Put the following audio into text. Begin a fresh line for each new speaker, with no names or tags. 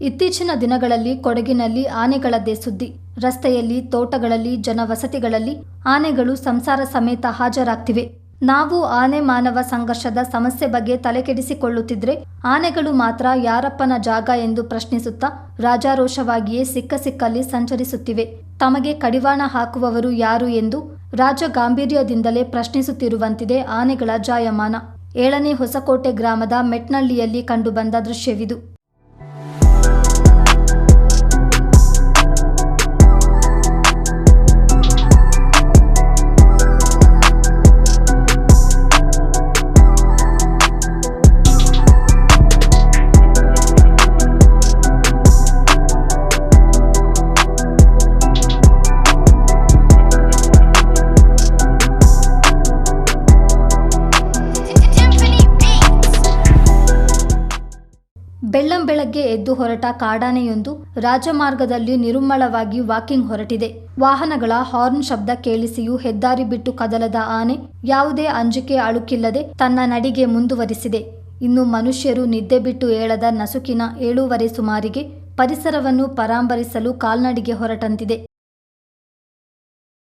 ಇತ್ತೀಚಿನ ದಿನಗಳಲ್ಲಿ ಕೊಡಗಿನಲ್ಲಿ ಆನೆಗಳದ್ದೇ ಸುದ್ದಿ. ರಸ್ತೆಯಲ್ಲಿ, ತೋಟಗಳಲ್ಲಿ, ಜನವಸತಿಗಳಲ್ಲಿ ಆನೆಗಳು ಸಂಸಾರ ಸಮೇತ ಹಾಜರಾಗ್ತಿವೆ. ನಾವು ಆನೆ ಮಾನವ ಸಂಘರ್ಷದ ಸಮಸ್ಯೆ ಬಗ್ಗೆ ತಲೆಕೆಡಿಸಿಕೊಳ್ಳುತ್ತಿದ್ರೆ ಆನೆಗಳು ಮಾತ್ರ ಯಾರಪ್ಪನ ಜಾಗ ಎಂದು ಪ್ರಶ್ನಿಸುತ್ತಾ ರಾಜಾರೋಷವಾಗಿಯೇ ಸಿಕ್ಕ ಸಿಕ್ಕಲ್ಲಿ ಸಂಚರಿಸುತ್ತಿವೆ. ತಮಗೆ ಕಡಿವಾಣ ಹಾಕುವವರು ಯಾರು ಎಂದು ರಾಜ ಗಾಂಭೀರ್ಯದಿಂದಲೇ ಪ್ರಶ್ನಿಸುತ್ತಿರುವಂತಿದೆ ಆನೆಗಳ ಜಾಯಮಾನ. ಏಳನೇ ಹೊಸಕೋಟೆ ಗ್ರಾಮದ ಮೆಟ್ನಳ್ಳಿಯಲ್ಲಿ ಕಂಡುಬಂದ ದೃಶ್ಯವಿದು. ಬೆಳ್ಳಂ ಬೆಳಗ್ಗೆ ಎದ್ದು ಹೊರಟ ಕಾಡಾನೆಯೊಂದು ರಾಜಮಾರ್ಗದಲ್ಲಿ ನಿರುಮ್ಮಳವಾಗಿ ವಾಕಿಂಗ್ ಹೊರಟಿದೆ. ವಾಹನಗಳ ಹಾರ್ನ್ ಶಬ್ದ ಕೇಳಿಸಿಯೂ ಹೆದ್ದಾರಿ ಬಿಟ್ಟು ಕದಲದ ಆನೆ ಯಾವುದೇ ಅಂಜಿಕೆ ಅಳುಕಿಲ್ಲದೆ ತನ್ನ ನಡಿಗೆ ಮುಂದುವರಿಸಿದೆ. ಇನ್ನು ಮನುಷ್ಯರು ನಿದ್ದೆ ಬಿಟ್ಟು ಏಳದ ನಸುಕಿನ ಏಳೂವರೆ ಸುಮಾರಿಗೆ ಪರಿಸರವನ್ನು ಪರಾಂಬರಿಸಲು ಕಾಲ್ನಡಿಗೆ ಹೊರಟಂತಿದೆ.